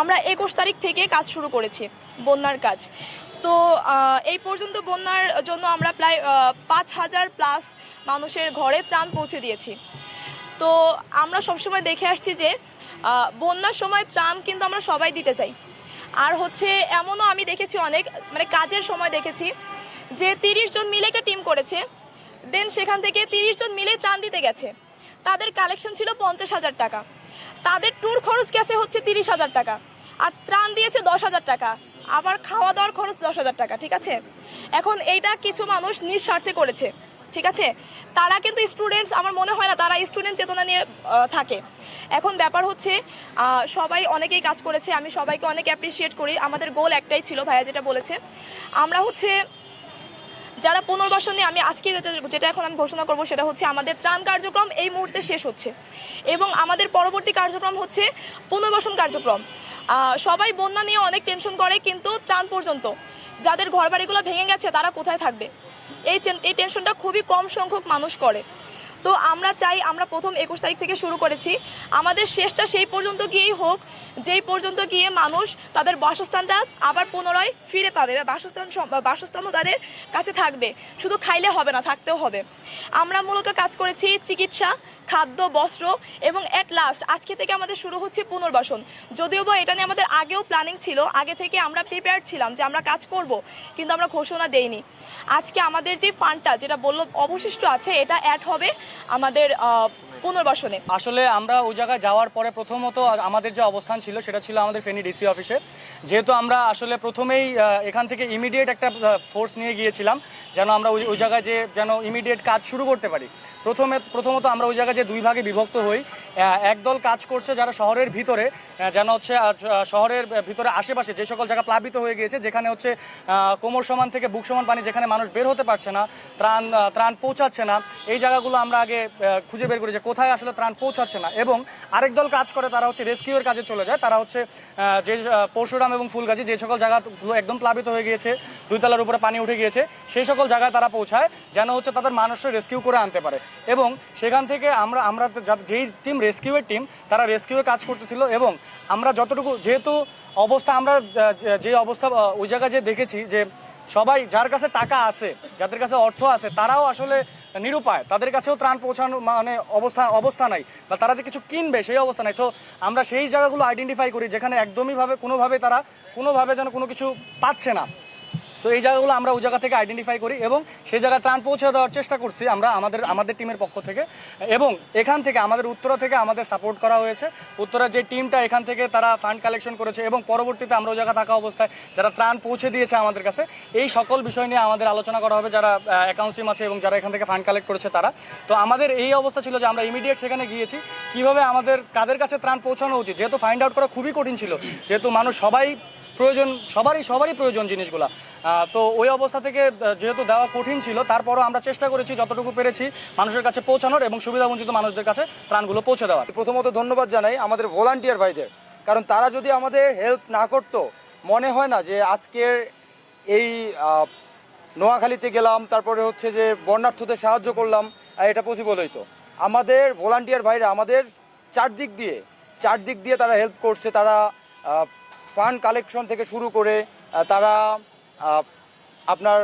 আমরা একুশ তারিখ থেকে কাজ শুরু করেছি, বন্যার কাজ। তো এই পর্যন্ত বন্যার জন্য আমরা প্রায় পাঁচ হাজার প্লাস মানুষের ঘরে ত্রাণ পৌঁছে দিয়েছি। তো, আমরা সবসময় দেখে আসছি যে বন্যার সময় ত্রাণ কিন্তু আমরা সবাই দিতে চাই। আর হচ্ছে, এমনও আমি দেখেছি অনেক মানে কাজের সময় দেখেছি যে তিরিশ জন মিলে একটা টিম করেছে দেন সেখান থেকে তিরিশ জন মিলে ত্রাণ দিতে গেছে। তাদের কালেকশন ছিল পঞ্চাশ হাজার টাকা। তাদের ট্যুর খরচ গেছে হচ্ছে তিরিশ হাজার টাকা। আর ত্রাণ দিয়েছে দশ হাজার টাকা। আবার খাওয়া দাওয়ার খরচ দশ হাজার টাকা, ঠিক আছে? এখন এইটা কিছু মানুষ নিঃস্বার্থে করেছে, ঠিক আছে? তারা কিন্তু স্টুডেন্টস আমার মনে হয় না তারা স্টুডেন্ট চেতনা নিয়ে থাকে। এখন ব্যাপার হচ্ছে সবাই অনেকেই কাজ করেছে, আমি সবাইকে অনেক অ্যাপ্রিসিয়েট করি। আমাদের গোল একটাই ছিল ভাইয়া যেটা বলেছে। আমরা হচ্ছে যারা পুনর্বাসন নিয়ে আমি আজকে যেটা এখন আমি ঘোষণা করব সেটা হচ্ছে আমাদের ত্রাণ কার্যক্রম এই মুহূর্তে শেষ হচ্ছে। এবং আমাদের পরবর্তী কার্যক্রম হচ্ছে পুনর্বাসন কার্যক্রম। সবাই বন্যা নিয়ে অনেক টেনশন করে কিন্তু ত্রাণ পর্যন্ত। যাদের ঘরবাড়িগুলো ভেঙে গেছে তারা কোথায় থাকবে? এই এই টেনশনটা খুবই কম সংখ্যক মানুষ করে। তো আমরা চাই আমরা প্রথম একুশ তারিখ থেকে শুরু করেছি। আমাদের শেষটা সেই পর্যন্ত গিয়েই হোক, যেই পর্যন্ত গিয়ে মানুষ তাদের বাসস্থানটা আবার পুনরায় ফিরে পাবে বা বাসস্থান বাসস্থানও তাদের কাছে থাকবে। শুধু খাইলে হবে না, থাকতেও হবে। আমরা মূলত কাজ করেছি চিকিৎসা, খাদ্য, বস্ত্র এবং অ্যাট লাস্ট আজকে থেকে আমাদের শুরু হচ্ছে পুনর্বাসন। যদিও বা এটা নিয়ে আমাদের আগেও প্ল্যানিং ছিল, আগে থেকে আমরা প্রিপেয়ার ছিলাম যে আমরা কাজ করব, কিন্তু আমরা ঘোষণা দেইনি। আজকে আমাদের যে ফান্ডটা যেটা বলল অবশিষ্ট আছে, এটা অ্যাড হবে। আমাদের পুনর্বাসনে। আসলে আমরা ওই জায়গায় যাওয়ার পরে প্রথমত আমাদের যে অবস্থান ছিল সেটা ছিল আমাদের ফেনী ডিসি অফিসে যেহেতু আমরা আসলে প্রথমেই এখান থেকে ইমিডিয়েট একটা ফোর্স নিয়ে গিয়েছিলাম যেন আমরা ওই জায়গায় যে যেন ইমিডিয়েট কাজ শুরু করতে পারি। প্রথমে, প্রথমত আমরা ওই জায়গায় যে দুই ভাগে বিভক্ত হই একদল কাজ করছে যারা শহরের ভিতরে যেন হচ্ছে শহরের ভিতরে আশেপাশে যে সকল জায়গা প্লাবিত হয়ে গিয়েছে, যেখানে হচ্ছে কোমর সমান থেকে বুক সমান পানি যেখানে মানুষ বের হতে পারছে না, ত্রাণ ত্রাণ পৌঁছাচ্ছে না, এই জায়গাগুলো আমরা আগে খুঁজে বের করি যে কোথায় আসলে ত্রাণ পৌঁছাচ্ছে না। এবং আরেক দল কাজ করে, তারা হচ্ছে রেস্কিউয়ের কাজে চলে যায়। তারা হচ্ছে যে পরশুরাম এবং ফুলগাজী যে সকল জায়গাগুলো একদম প্লাবিত হয়ে গিয়েছে দুই তলার উপরে পানি উঠে গিয়েছে, সেই সকল জায়গায় তারা পৌঁছায়, যেন হচ্ছে তাদের মানুষের রেস্কিউ করে আনতে পারে। এবং সেখান থেকে আমরা আমরা যেই টিম রেস্কিউয়ের টিম তারা রেস্কিউয়ে কাজ করতেছিল এবং আমরা যতটুকু, যেহেতু অবস্থা আমরা যে অবস্থা ওই জায়গায় যে দেখেছি যে সবাই যার কাছে টাকা আছে, যাদের কাছে অর্থ আছে, তারাও আসলে নিরুপায়। তাদের কাছেও ত্রাণ পৌঁছানো মানে অবস্থা অবস্থা নাই। বা তারা যে কিছু কিনবে সেই অবস্থা নাই। সো আমরা সেই জায়গাগুলো আইডেন্টিফাই করি যেখানে একদমইভাবে কোনোভাবে তারা, কোনোভাবে যেন কোনো কিছু পাচ্ছে না। সো এই জায়গাগুলো আমরা ওই জায়গা থেকে আইডেন্টিফাই করি এবং সেই জায়গায় ত্রাণ পৌঁছে দেওয়ার চেষ্টা করছি আমরা আমাদের আমাদের টিমের পক্ষ থেকে। এবং এখান থেকে আমাদের উত্তরা থেকে আমাদের সাপোর্ট করা হয়েছে। উত্তরার যে টিমটা এখান থেকে তারা ফান্ড কালেকশন করেছে এবং পরবর্তীতে আমরা ওই জায়গা থাকা অবস্থায় যারা ত্রাণ পৌঁছে দিয়েছে আমাদের কাছে, এই সকল বিষয় নিয়ে আমাদের আলোচনা করা হবে যারা অ্যাকাউন্টস টিম আছে এবং যারা এখান থেকে ফান্ড কালেক্ট করেছে তারা। তো আমাদের এই অবস্থা ছিল যে আমরা ইমিডিয়েট সেখানে গিয়েছি। কীভাবে আমাদের, কাদের কাছে ত্রাণ পৌঁছানো উচিত? যেহেতু ফাইন্ড আউট করা খুবই কঠিন ছিল। যেহেতু মানুষ সবাই প্রয়োজন, সবারই সবারই প্রয়োজন জিনিসগুলা। তো ওই অবস্থা থেকে যেহেতু দেওয়া কঠিন ছিল, তারপরও আমরা চেষ্টা করেছি, যতটুকু পেরেছি, মানুষের কাছে পৌঁছানোর এবং সুবিধাবঞ্চিত মানুষদের কাছে ত্রাণগুলো পৌঁছে দেওয়ার। প্রথমত ধন্যবাদ জানাই আমাদের ভলান্টিয়ার ভাইদের, কারণ তারা যদি আমাদের হেল্প না করতো, মনে হয় না যে আজকের এই নোয়াখালীতে গেলাম, তারপরে হচ্ছে যে বন্যার্থদের সাহায্য করলাম এটা পসিবল হইতো। আমাদের ভলান্টিয়ার ভাইরা আমাদের চারদিক দিয়ে চারদিক দিয়ে তারা হেল্প করছে, তারা ফান্ড কালেকশন থেকে শুরু করে তারা আপনার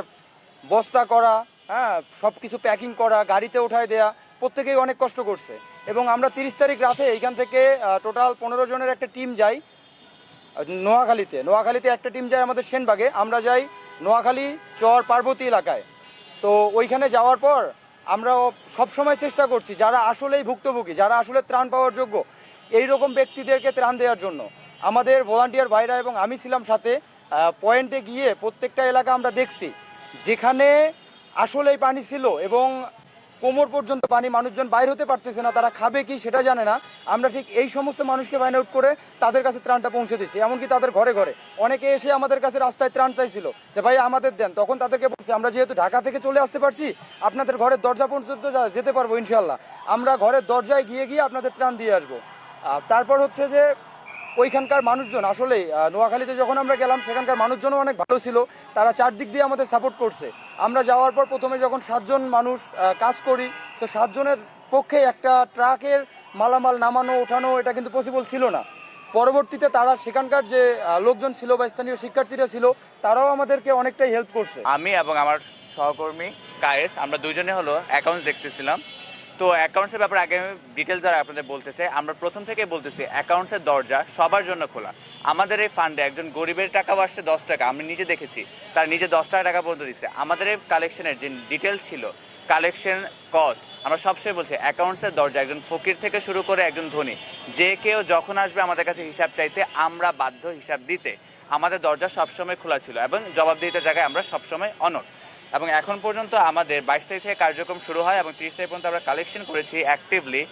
বস্তা করা হ্যাঁ সব কিছু প্যাকিং করা, গাড়িতে উঠায় দেয়া, প্রত্যেকেই অনেক কষ্ট করছে। এবং আমরা তিরিশ তারিখ রাতে এইখান থেকে টোটাল পনেরো জনের একটা টিম যাই, নোয়াখালীতে। নোয়াখালীতে একটা টিম যায় আমাদের সেনবাগে। আমরা যাই নোয়াখালী চর পার্বতী এলাকায়। তো ওইখানে যাওয়ার পর আমরা সব সময় চেষ্টা করছি, যারা আসলেই ভুক্তভোগী, যারা আসলে ত্রাণ পাওয়ার যোগ্য এই রকম ব্যক্তিদেরকে ত্রাণ দেওয়ার জন্য। আমাদের ভলান্টিয়ার ভাইরা এবং আমি ছিলাম সাথে পয়েন্টে গিয়ে প্রত্যেকটা এলাকা আমরা দেখছি, যেখানে আসলেই পানি ছিল এবং কোমর পর্যন্ত পানি মানুষজন বাইর হতে পারতেছে না, তারা খাবে কি সেটা জানে না। আমরা ঠিক এই সমস্ত মানুষকে ফাইন্ড আউট করে তাদের কাছে ত্রাণটা পৌঁছে দিচ্ছি, এমনকি তাদের ঘরে ঘরে। অনেকে এসে আমাদের কাছে রাস্তায় ত্রাণ চাইছিল যে, ভাই, আমাদের দেন। তখন তাদেরকে বলছি, আমরা যেহেতু ঢাকা থেকে চলে আসতে পারছি, আপনাদের ঘরের দরজা পর্যন্ত যেতে পারব ইনশাল্লাহ আমরা ঘরের দরজায় গিয়ে গিয়ে আপনাদের ত্রাণ দিয়ে আসব। তারপর হচ্ছে যে ওইখানকার মানুষজন, আসলে নোয়াখালীতে যখন আমরা গেলাম, সেখানকার মানুষজনও অনেক ভালো ছিল। তারা চারদিক দিয়ে আমাদের সাপোর্ট করছে। আমরা যাওয়ার পর প্রথমে যখন সাতজন মানুষ কাজ করি, তো সাতজনের পক্ষে একটা ট্রাকের মালামাল নামানো, ওঠানো, এটা কিন্তু পসিবল ছিল না। পরবর্তীতে তারা সেখানকার যে লোকজন ছিল বা স্থানীয় শিক্ষার্থীরা ছিল, তারাও আমাদেরকে অনেকটাই হেল্প করছে। আমি এবং আমার সহকর্মী কায়েস, আমরা দুজনে হলো অ্যাকাউন্ট দেখতেছিলাম। তো অ্যাকাউন্টসের ব্যাপারে আগে আমি ডিটেলস দ্বারা আপনাদের বলতে চাই আমরা প্রথম থেকে বলতেছি অ্যাকাউন্টসের দরজা সবার জন্য খোলা। আমাদের এই ফান্ডে একজন গরিবের টাকাও আসছে দশ টাকা, আমি নিজে দেখেছি। তার নিজে দশ টাকা টাকা পর্যন্ত দিচ্ছে আমাদের এই কালেকশনের যে ডিটেলস ছিল কালেকশন কস্ট আমরা সবসময় বলছি অ্যাকাউন্টসের দরজা, একজন ফকির থেকে শুরু করে একজন ধনী। যে কেউ যখন আসবে আমাদের কাছে হিসাব চাইতে, আমরা বাধ্য হিসাব দিতে। আমাদের দরজা সবসময় খোলা ছিল এবং জবাবদিহিতার জায়গায় আমরা সবসময় অনর এবং এখন পর্যন্ত আমাদের বাইশ তারিখ থেকে কার্যক্রম শুরু হয় এবং তিরিশ তারিখ পর্যন্ত আমরা কালেকশন করেছি অ্যাক্টিভলি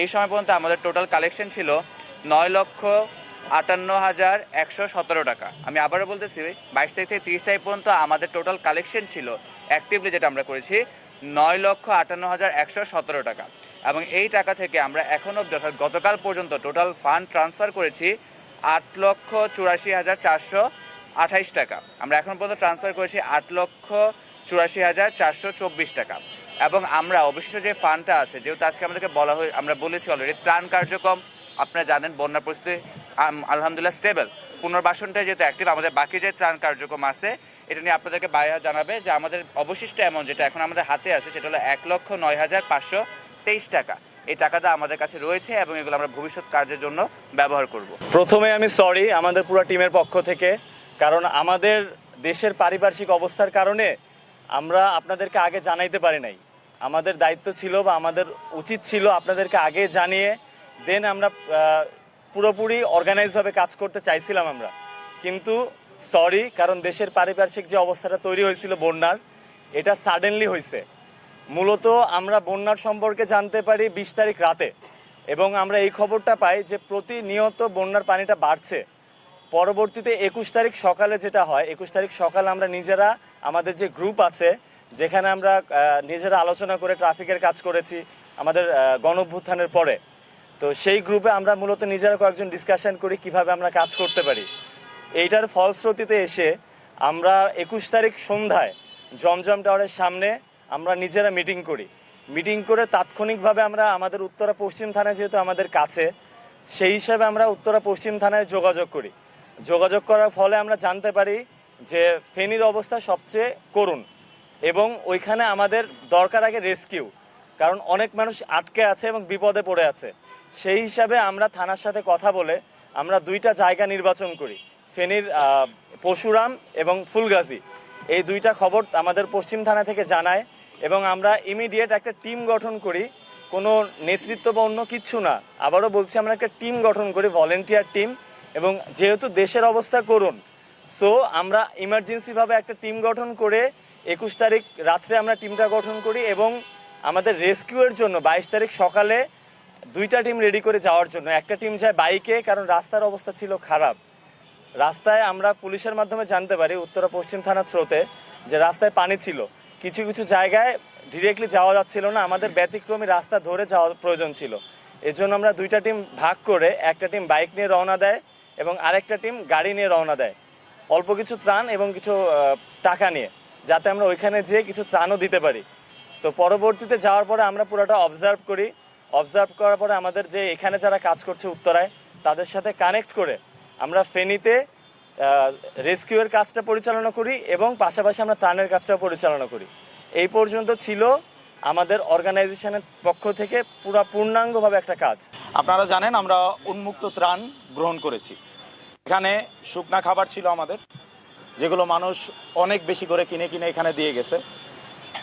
এই সময় পর্যন্ত আমাদের টোটাল কালেকশন ছিল নয় লক্ষ আটান্ন হাজার একশো সতেরো টাকা। আমি আবারও বলতেছি, বাইশ তারিখ থেকে তিরিশ তারিখ পর্যন্ত আমাদের টোটাল কালেকশন ছিল অ্যাক্টিভলি যেটা আমরা করেছি নয় লক্ষ আটান্ন হাজার একশো সতেরো টাকা। এবং এই টাকা থেকে আমরা এখন অব্দি অর্থাৎ গতকাল পর্যন্ত টোটাল ফান্ড ট্রান্সফার করেছি আট লক্ষ চুরাশি হাজার চারশো আঠাইশ টাকা। আমরা এখন পর্যন্ত ট্রান্সফার করেছি আট লক্ষ চুরাশি হাজার চারশো চব্বিশ টাকা। এবং আমরা, অবশিষ্ট যে ফান্ডটা আছে, যেহেতু আজকে আমাদেরকে বলা হয় আমরা বলেছি অলরেডি ত্রাণ কার্যক্রম, আপনারা জানেন বন্যা পরিস্থিতি আলহামদুলিল্লাহ স্টেবল পুনর্বাসনটা যেহেতু অ্যাক্টিভ আমাদের বাকি যে ত্রাণ কার্যক্রম আছে, এটা নিয়ে আপনাদেরকে বাইরে জানাবে যে আমাদের অবশিষ্ট অ্যামাউন্ট যেটা এখন আমাদের হাতে আছে, সেটা হলো এক লক্ষ নয় হাজার পাঁচশো তেইশ টাকা। এই টাকাটা আমাদের কাছে রয়েছে এবং এগুলো আমরা ভবিষ্যৎ কার্যের জন্য ব্যবহার করব। প্রথমে আমি সরি আমাদের পুরো টিমের পক্ষ থেকে, কারণ আমাদের দেশের পারিপার্শ্বিক অবস্থার কারণে আমরা আপনাদেরকে আগে জানাইতে পারি নাই। আমাদের দায়িত্ব ছিল বা আমাদের উচিত ছিল আপনাদেরকে আগে জানিয়ে, দেন আমরা পুরোপুরি অর্গানাইজভাবে কাজ করতে চাইছিলাম আমরা। কিন্তু সরি কারণ দেশের পারিপার্শ্বিক যে অবস্থাটা তৈরি হয়েছিল বন্যার, এটা সাডেনলি হয়েছে। মূলত আমরা বন্যার সম্পর্কে জানতে পারি বিশ তারিখ রাতে। এবং আমরা এই খবরটা পাই যে প্রতিনিয়ত বন্যার পানিটা বাড়ছে। পরবর্তীতে একুশ তারিখ সকালে যেটা হয়, একুশ তারিখ সকালে আমরা নিজেরা, আমাদের যে গ্রুপ আছে, যেখানে আমরা নিজেরা আলোচনা করে ট্রাফিকের কাজ করেছি আমাদের গণ অভ্যুত্থানের পরে। তো সেই গ্রুপে আমরা মূলত নিজেরা কয়েকজন ডিসকাশন করি কীভাবে আমরা কাজ করতে পারি। এইটার ফলশ্রুতিতে এসে আমরা একুশ তারিখ সন্ধ্যায় জমজম টাওয়ারের সামনে আমরা নিজেরা মিটিং করি। মিটিং করে তাৎক্ষণিকভাবে আমরা আমাদের উত্তরা পশ্চিম থানায় যেহেতু আমাদের কাছে, সেই হিসাবে আমরা উত্তরা পশ্চিম থানায় যোগাযোগ করি। যোগাযোগ করার ফলে আমরা জানতে পারি যে ফেনীর অবস্থা সবচেয়ে করুণ এবং ওইখানে আমাদের দরকার আগে রেস্কিউ। কারণ অনেক মানুষ আটকে আছে এবং বিপদে পড়ে আছে। সেই হিসাবে আমরা থানার সাথে কথা বলে আমরা দুইটা জায়গা নির্বাচন করি। ফেনীর পশুরাম এবং ফুলগাজী। এই দুইটা খবর আমাদের পশ্চিম থানা থেকে জানায় এবং আমরা ইমিডিয়েট একটা টিম গঠন করি। কোনো নেতৃত্ব বা অন্য কিচ্ছু না। আবারও বলছি, আমরা একটা টিম গঠন করি ভলেন্টিয়ার টিম এবং যেহেতু দেশের অবস্থা করুন সো আমরা ইমার্জেন্সিভাবে একটা টিম গঠন করে একুশ তারিখ রাত্রে আমরা টিমটা গঠন করি এবং আমাদের রেস্কিউয়ের জন্য বাইশ তারিখ সকালে দুইটা টিম রেডি করে যাওয়ার জন্য। একটা টিম যায় বাইকে কারণ রাস্তার অবস্থা ছিল খারাপ। রাস্তায় আমরা পুলিশের মাধ্যমে জানতে পারি উত্তরা পশ্চিম থানা থ্রোতে যে রাস্তায় পানি ছিল। কিছু কিছু জায়গায় ডিরেক্টলি যাওয়া যাচ্ছিল না, আমাদের ব্যতিক্রমী রাস্তা ধরে যাওয়ার প্রয়োজন ছিল। এজন্য আমরা দুইটা টিম ভাগ করে একটা টিম বাইক নিয়ে রওনা দেয়। এবং আরেকটা টিম গাড়ি নিয়ে রওনা দেয়। অল্প কিছু ত্রাণ এবং কিছু টাকা নিয়ে, যাতে আমরা ওইখানে যেয়ে কিছু ত্রাণও দিতে পারি। তো পরবর্তীতে যাওয়ার পরে আমরা পুরোটা অবজার্ভ করি। অবজার্ভ করার পরে আমাদের যে এখানে যারা কাজ করছে উত্তরায়, তাদের সাথে কানেক্ট করে আমরা ফেনীতে রেস্কিউয়ের কাজটা পরিচালনা করি এবং পাশাপাশি আমরা ত্রাণের কাজটাও পরিচালনা করি। এই পর্যন্ত ছিল আমাদের অর্গানাইজেশনের পক্ষ থেকে পুরা পূর্ণাঙ্গভাবে একটা কাজ। আপনারা জানেন আমরা উন্মুক্ত ত্রাণ গ্রহণ করেছি। এখানে শুকনা খাবার ছিল আমাদের, যেগুলো মানুষ অনেক বেশি করে কিনে কিনে এখানে দিয়ে গেছে।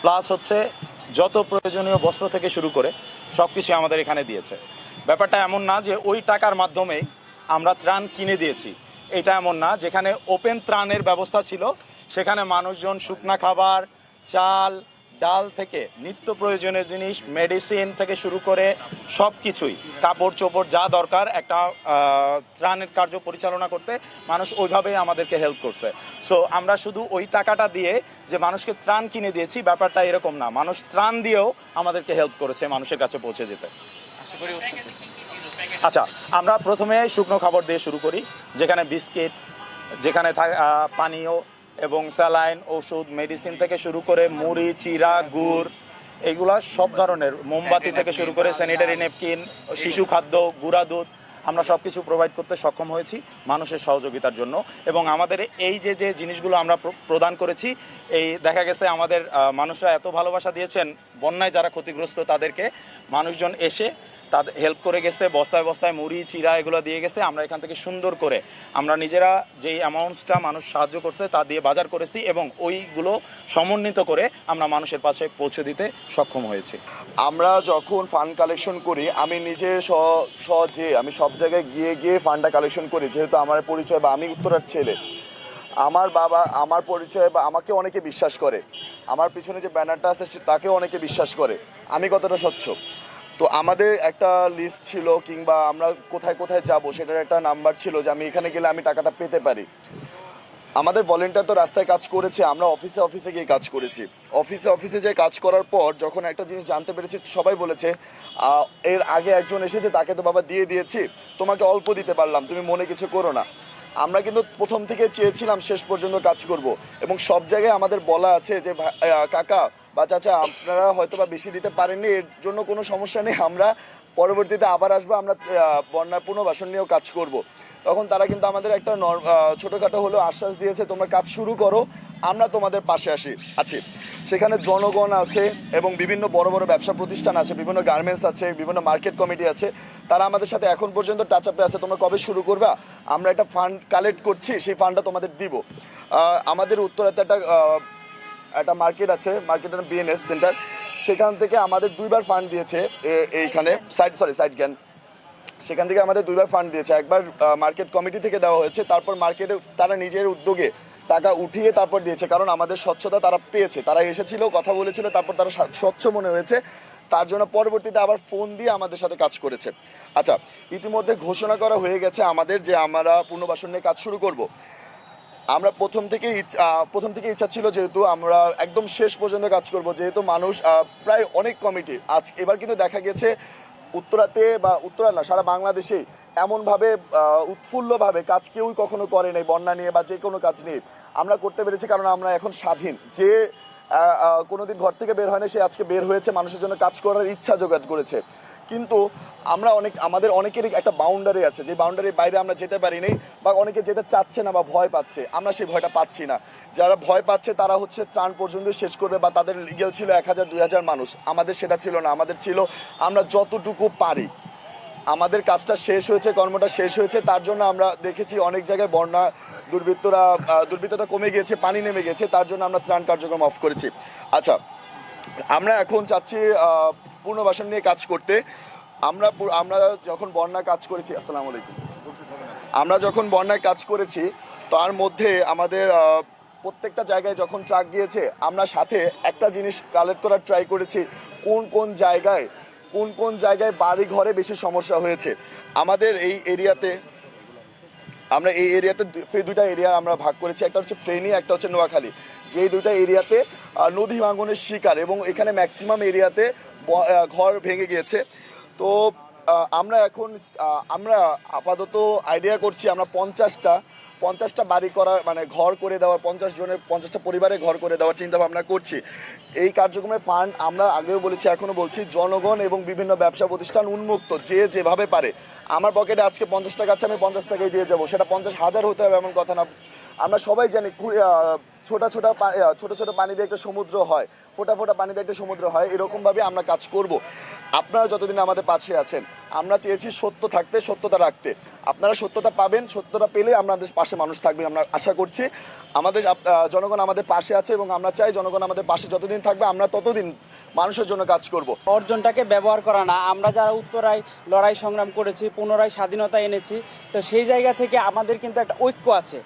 প্লাস হচ্ছে যত প্রয়োজনীয় বস্ত্র থেকে শুরু করে সব কিছু আমাদের এখানে দিয়েছে। ব্যাপারটা এমন না যে ওই টাকার মাধ্যমেই আমরা ত্রাণ কিনে দিয়েছি। এটা এমন না, যেখানে ওপেন ত্রাণের ব্যবস্থা ছিল, সেখানে মানুষজন শুকনা খাবার, চাল ডাল থেকে নিত্য প্রয়োজনীয় জিনিস মেডিসিন থেকে শুরু করে সব কিছুই কাপড় চোপড় যা দরকার একটা ত্রাণের কার্য পরিচালনা করতে মানুষ ওইভাবেই আমাদেরকে হেল্প করছে। সো আমরা শুধু ওই টাকাটা দিয়ে যে মানুষকে ত্রাণ কিনে দিয়েছি, ব্যাপারটা এরকম না। মানুষ ত্রাণ দিয়েও আমাদেরকে হেল্প করেছে মানুষের কাছে পৌঁছে যেতে। আচ্ছা আমরা প্রথমে শুকনো খাবার দিয়ে শুরু করি, যেখানে বিস্কিট যেখানে পানীয় এবং স্যালাইন, ওষুধ, মেডিসিন থেকে শুরু করে মুড়ি, চিরা, গুড়, এগুলা সব ধরনের, মোমবাতি থেকে শুরু করে স্যানিটারি নেপকিন শিশু খাদ্য, গুঁড়া দুধ, আমরা সব কিছু প্রোভাইড করতে সক্ষম হয়েছি মানুষের সহযোগিতার জন্য। এবং আমাদের এই যে যে জিনিসগুলো আমরা প্র- প্রদান করেছি, এই দেখা গেছে আমাদের মানুষরা এত ভালোবাসা দিয়েছেন, বন্যায় যারা ক্ষতিগ্রস্ত তাদেরকে, মানুষজন এসে তাদের হেল্প করে গেছে, বস্তায় বস্তায় মুড়ি, চিরা এগুলো দিয়ে গেছে। আমরা এখান থেকে সুন্দর করে আমরা নিজেরা যেই অ্যামাউন্টসটা মানুষ সাহায্য করছে তা দিয়ে বাজার করেছি এবং ওইগুলো সমন্বিত করে আমরা মানুষের পাশে পৌঁছে দিতে সক্ষম হয়েছি। আমরা যখন ফান্ড কালেকশন করি, আমি নিজে যে, আমি সব জায়গায় গিয়ে গিয়ে ফান্ডটা কালেকশন করি, যেহেতু আমার পরিচয় বা আমি উত্তরার ছেলে। আমার বাবা, আমার পরিচয় বা আমাকে অনেকে বিশ্বাস করে। আমার পিছনে যে ব্যানারটা আছে তাকেও অনেকে বিশ্বাস করে। আমি কতটা স্বচ্ছ? তো আমাদের একটা লিস্ট ছিল কিংবা আমরা কোথায় কোথায় যাব সেটার একটা নাম্বার ছিল যে আমি এখানে গেলে আমি টাকাটা পেতে পারি। আমাদের ভলেন্টিয়ার তো রাস্তায় কাজ করেছে, আমরা অফিসে অফিসে গিয়ে কাজ করেছি। অফিসে অফিসে যে কাজ করার পর যখন একটা জিনিস জানতে পেরেছি, সবাই বলেছে এর আগে একজন এসেছে, তাকে তো বাবা দিয়ে দিয়েছি, তোমাকে অল্প দিতে পারলাম, তুমি মনে কিছু করো না। আমরা কিন্তু প্রথম থেকে চেয়েছিলাম শেষ পর্যন্ত কাজ করব এবং সব জায়গায় আমাদের বলা আছে যে কাকা বা চাচা, আপনারা হয়তো বা বেশি দিতে পারেননি, এর জন্য কোনো সমস্যা নেই। আমরা পরবর্তীতে আবার আসব, আমরা বন্যার পুনর্বাসন নিয়েও কাজ করব। তখন তারা কিন্তু আমাদের একটা ছোটখাটো হলেও আশ্বাস দিয়েছে, তোমরা কাজ শুরু করো, আমরা তোমাদের পাশে আসি, আছি। সেখানে জনগণ আছে এবং বিভিন্ন বড় বড় ব্যবসা প্রতিষ্ঠান আছে, বিভিন্ন গার্মেন্টস আছে, বিভিন্ন মার্কেট কমিটি আছে। তারা আমাদের সাথে এখন পর্যন্ত টাচ আপে আছে, তোমরা কবে শুরু করবা? আমরা একটা ফান্ড কালেক্ট করছি, সেই ফান্ডটা তোমাদের দিব। আমাদের উত্তরাতে একটা একটা মার্কেট আছে, মার্কেটের বিএনএস সেন্টার সেখান থেকে আমাদের দুইবার ফান্ড দিয়েছে এইখানে সাইড সরি সাইড জ্ঞান সেখান থেকে আমাদের দুইবার ফান্ড দিয়েছে। একবার মার্কেট কমিটি থেকে দেওয়া হয়েছে, তারপর মার্কেটে তারা নিজের উদ্যোগে টাকা উঠিয়ে তারপর দিয়েছে, কারণ আমাদের স্বচ্ছতা তারা পেয়েছে। তারা এসেছিল, কথা বলেছিল, তারপর তারা স্বচ্ছ মনে হয়েছে। তার জন্য পরবর্তীতে আবার ফোন দিয়ে আমাদের সাথে কাজ করেছে। আচ্ছা ইতিমধ্যে ঘোষণা করা হয়ে গেছে আমাদের যে আমরা পুনর্বাসন নিয়ে কাজ শুরু করব। আমরা প্রথম থেকে প্রথম থেকে ইচ্ছা ছিল যেহেতু আমরা একদম শেষ পর্যন্ত কাজ করব, যেহেতু মানুষ প্রায় অনেক কমিটি। আজ এবার কিন্তু দেখা গেছে উত্তরাতে বা উত্তরা না, সারা বাংলাদেশেই এমনভাবে উৎফুল্লভাবে কাজ কেউই কখনো করে নাই, বন্যা নিয়ে বা যে কোনো কাজ নিয়ে। আমরা করতে পেরেছি কারণ আমরা এখন স্বাধীন। যে কোনোদিন ঘর থেকে বের হয় না সে আজকে বের হয়েছে, মানুষের জন্য কাজ করার ইচ্ছা জোগাড় করেছে। কিন্তু আমরা অনেক আমাদের অনেকেরই একটা বাউন্ডারি আছে। যে বাউন্ডারির বাইরে আমরা যেতে পারিনি বা অনেকে যেতে চাচ্ছে না বা ভয় পাচ্ছে আমরা সেই ভয়টা পাচ্ছি না। যারা ভয় পাচ্ছে তারা হচ্ছে ত্রাণ পর্যন্ত শেষ করবে বা তাদের লিগেল ছিল এক হাজার দুই হাজার মানুষ। আমাদের সেটা ছিল না আমাদের ছিল আমরা যতটুকু পারি। আমাদের কাজটা শেষ হয়েছে কর্মটা শেষ হয়েছে তার জন্য আমরা দেখেছি অনেক জায়গায় বন্যা দুর্বৃত্তরা আহ, দুর্বৃত্ততা কমে গিয়েছে পানি নেমে গেছে তার জন্য আমরা ত্রাণ কার্যক্রম অফ করেছি। আচ্ছা আমরা এখন চাচ্ছি পুনর্বাসন নিয়ে কাজ করতে, আমরা আমরা যখন বন্যা কাজ করেছি, আসসালামু আলাইকুম। আমরা যখন বন্যায় কাজ করেছি, তার মধ্যে আমাদের প্রত্যেকটা জায়গায় যখন ট্রাক গিয়েছে, আমরা সাথে একটা জিনিস কালেক্ট করার ট্রাই করেছি, কোন কোন জায়গায়, কোন কোন জায়গায় বাড়ি ঘরে বেশি সমস্যা হয়েছে। আমাদের এই এরিয়াতে, আমরা এই এরিয়াতে দুইটা এরিয়া আমরা ভাগ করেছি, একটা হচ্ছে ফ্রেনি একটা হচ্ছে নোয়াখালী। যেই দুইটা এরিয়াতে নদী ভাঙনের শিকার এবং এখানে ম্যাক্সিমাম এরিয়াতে ঘর ভেঙে গিয়েছে। তো আমরা এখন আমরা আপাতত আইডিয়া করছি আমরা পঞ্চাশটা পঞ্চাশটা বাড়ি করার মানে ঘর করে দেওয়ার, পঞ্চাশ জনের, পঞ্চাশটা পরিবারে ঘর করে দেওয়ার চিন্তা ভাবনা করছি। এই কার্যক্রমের ফান্ড আমরা আগেও বলেছি, এখনও বলছি, জনগণ এবং বিভিন্ন ব্যবসা প্রতিষ্ঠান উন্মুক্ত, যে যেভাবে পারে। আমার পকেটে আজকে পঞ্চাশ টাকা আছে, আমি পঞ্চাশ টাকাই দিয়ে যাব। সেটা পঞ্চাশ হাজার হতে হবে এমন কথা না। আমরা সবাই জানি ছোট ছোট ছোট ছোট পানি দিয়ে একটা সমুদ্র হয়, ফোটা ফোটা পানি দিয়ে একটা সমুদ্র হয়, এরকমভাবে আমরা কাজ করব। আপনারা যতদিন আমাদের পাশে আছেন, আমরা চেয়েছি সত্য থাকতে, সত্যতা রাখতে। আপনারা সত্যতা পাবেন, সত্যতা পেলে আমাদের পাশে মানুষ থাকবে, আমরা আশা করছি। আমাদের জনগণ আমাদের পাশে আছে এবং আমরা চাই জনগণ আমাদের পাশে যতদিন থাকবে, আমরা ততদিন মানুষের জন্য কাজ করব। অর্জনটাকে ব্যবহার করা না। আমরা যারা উত্তরায় লড়াই সংগ্রাম করেছি, পুনরায় স্বাধীনতা এনেছি, তো সেই জায়গা থেকে আমাদের কিন্তু একটা ঐক্য আছে।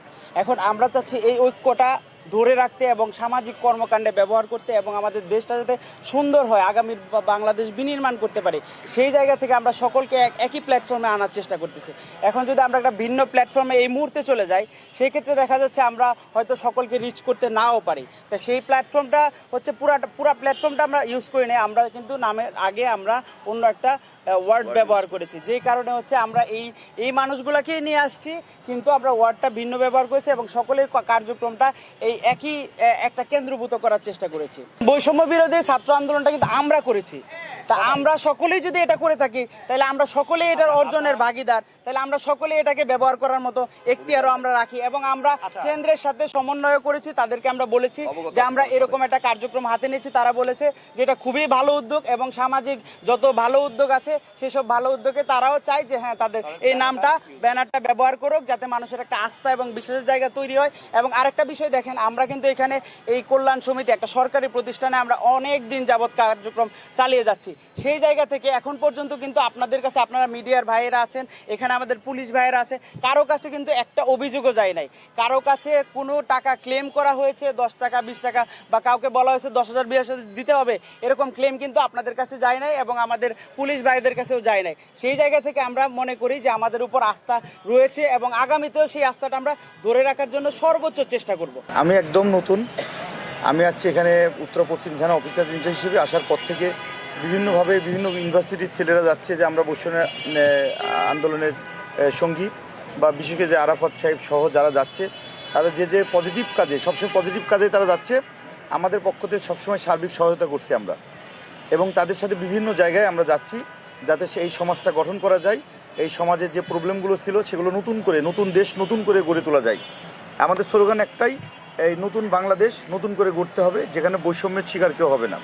এখন আমরা চাচ্ছি এই ঐক্যটা ধরে রাখতে এবং সামাজিক কর্মকাণ্ডে ব্যবহার করতে এবং আমাদের দেশটা যাতে সুন্দর হয়, আগামী বাংলাদেশ বিনির্মাণ করতে পারে, সেই জায়গা থেকে আমরা সকলকে এক, একই প্ল্যাটফর্মে আনার চেষ্টা করতেছি। এখন যদি আমরা একটা ভিন্ন প্ল্যাটফর্মে এই মুহূর্তে চলে যাই, সেই ক্ষেত্রে দেখা যাচ্ছে আমরা হয়তো সকলকে রিচ করতে নাও পারি। তা সেই প্ল্যাটফর্মটা হচ্ছে পুরাটা পুরা প্ল্যাটফর্মটা আমরা ইউজ করি না আমরা কিন্তু নামের আগে আমরা অন্য একটা ওয়ার্ড ব্যবহার করেছি। যেই কারণে হচ্ছে আমরা এই এই মানুষগুলোকেই নিয়ে আসছি, কিন্তু আমরা ওয়ার্ডটা ভিন্ন ব্যবহার করেছি এবং সকলের কার্যক্রমটা এই এই একই একটা কেন্দ্রভূত করার চেষ্টা করেছি। বৈষম্য বিরোধী ছাত্র আন্দোলনটা কিন্তু আমরা করেছি। তা আমরা সকলেই যদি এটা করে থাকি তাহলে আমরা সকলেই এটার অর্জনের ভাগিদার। তাহলে আমরা সকলেই এটাকে ব্যবহার করার মতো এখতিয়ারও আমরা রাখি এবং আমরা কেন্দ্রের সাথে সমন্বয় করেছি তাদেরকে আমরা বলেছি যে আমরা এরকম একটা কার্যক্রম হাতে নিয়েছি। তারা বলেছে যে এটা খুবই ভালো উদ্যোগ এবং সামাজিক যত ভালো উদ্যোগ আছে সেসব ভালো উদ্যোগে তারাও চায় যে হ্যাঁ তাদের এই নামটা ব্যানারটা ব্যবহার করুক যাতে মানুষের একটা আস্থা এবং বিশ্বাসের জায়গা তৈরি হয়। এবং আরেকটা বিষয় দেখেন আমরা কিন্তু এখানে এই কল্যাণ সমিতি, একটা সরকারি প্রতিষ্ঠানে আমরা অনেক দিন যাবৎ কার্যক্রম চালিয়ে যাচ্ছি। সেই জায়গা থেকে এখন পর্যন্ত কিন্তু আপনাদের কাছে আপনারা মিডিয়ার ভাইয়েরা আছেন, এখানে আমাদের পুলিশ ভাইয়েরা আছে, কারও কাছে কিন্তু একটা অভিযোগও যায় নাই। কারও কাছে কোনো টাকা ক্লেম করা হয়েছে, দশ টাকা, বিশ টাকা, বা কাউকে বলা হয়েছে দশ হাজার, বিশ দিতে হবে, এরকম ক্লেম কিন্তু আপনাদের কাছে যায় নাই এবং আমাদের পুলিশ ভাইদের কাছেও যায় নাই। সেই জায়গা থেকে আমরা মনে করি যে আমাদের উপর আস্থা রয়েছে এবং আগামীতেও সেই আস্থাটা আমরা ধরে রাখার জন্য সর্বোচ্চ চেষ্টা করব। আমি একদম নতুন। আমি আছি এখানে উত্তর পশ্চিম থানা অফিসার ইনচার্জ হিসেবে আসার পর থেকে বিভিন্নভাবে বিভিন্ন ইউনিভার্সিটির ছেলেরা যাচ্ছে যে আমরা বৈষম্য আন্দোলনের সঙ্গী বা বিশেষ করে যে আরাফাত সাহেব সহ যারা যাচ্ছে, তাদের যে যে পজিটিভ কাজে, সবসময় পজিটিভ কাজে তারা যাচ্ছে, আমাদের পক্ষ থেকে সবসময় সার্বিক সহায়তা করছি আমরা। এবং তাদের সাথে বিভিন্ন জায়গায় আমরা যাচ্ছি, যাতে সে এই সমাজটা গঠন করা যায়, এই সমাজে যে প্রবলেমগুলো ছিল সেগুলো নতুন করে, নতুন দেশ নতুন করে গড়ে তোলা যায়। আমাদের স্লোগান একটাই এই নতুন বাংলাদেশ নতুন করে গড়তে হবে, যেখানে বৈষম্যের শিকার কেউ হবে না।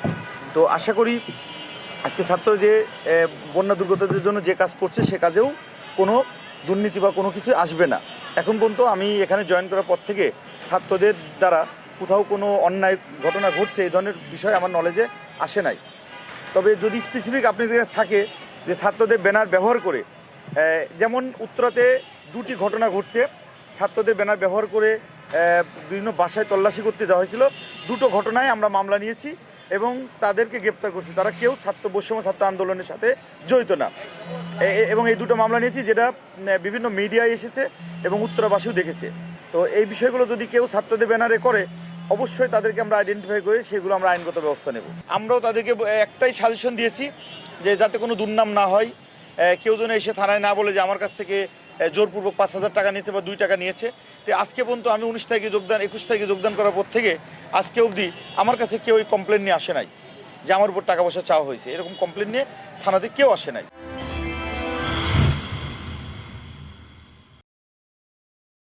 তো আশা করি আজকে ছাত্র যে বন্যা দুর্গতদের জন্য যে কাজ করছে, সে কাজেও কোনো দুর্নীতি বা কোনো কিছু আসবে না। এখন পর্যন্ত আমি এখানে জয়েন করার পর থেকে ছাত্রদের দ্বারা কোথাও কোনো অন্যায় ঘটনা ঘটছে, এই ধরনের বিষয় আমার নলেজে আসে নাই। তবে যদি স্পেসিফিক আপনাদের কাছে থাকে যে ছাত্রদের ব্যানার ব্যবহার করে যেমন উত্তরাতে দুটি ঘটনা ঘটছে, ছাত্রদের ব্যানার ব্যবহার করে বিভিন্ন বাসায় তল্লাশি করতে যাওয়া হয়েছিল। দুটো ঘটনায় আমরা মামলা নিয়েছি এবং তাদেরকে গ্রেপ্তার করছি। তারা কেউ ছাত্র, বৈষম্য ছাত্র আন্দোলনের সাথে জড়িত না। এবং এই দুটো মামলা নিয়েছি যেটা বিভিন্ন মিডিয়ায় এসেছে এবং উত্তরাবাসীও দেখেছে। তো এই বিষয়গুলো যদি কেউ ছাত্রদের ব্যানারে করে, অবশ্যই তাদেরকে আমরা আইডেন্টিফাই করে সেগুলো আমরা আইনগত ব্যবস্থা নেব। আমরাও তাদেরকে একটাই সাজেশন দিয়েছি যে যাতে কোনো দুর্নাম না হয় কেউ যেন এসে থানায় না বলে যে আমার কাছ থেকে জোরপূর্বক পাঁচ হাজার টাকা নিয়েছে বা দুই টাকা নিয়েছে। তো আজকে পর্যন্ত আমি উনিশ তারিখে যোগদান, একুশ তারিখে যোগদান করার পর থেকে আজকে অবধি আমার কাছে কেউ এই কমপ্লেন নিয়ে আসে নাই যে আমার উপর টাকা পয়সা চাওয়া হয়েছে। এরকম কমপ্লেন নিয়ে থানাতে কেউ আসে নাই।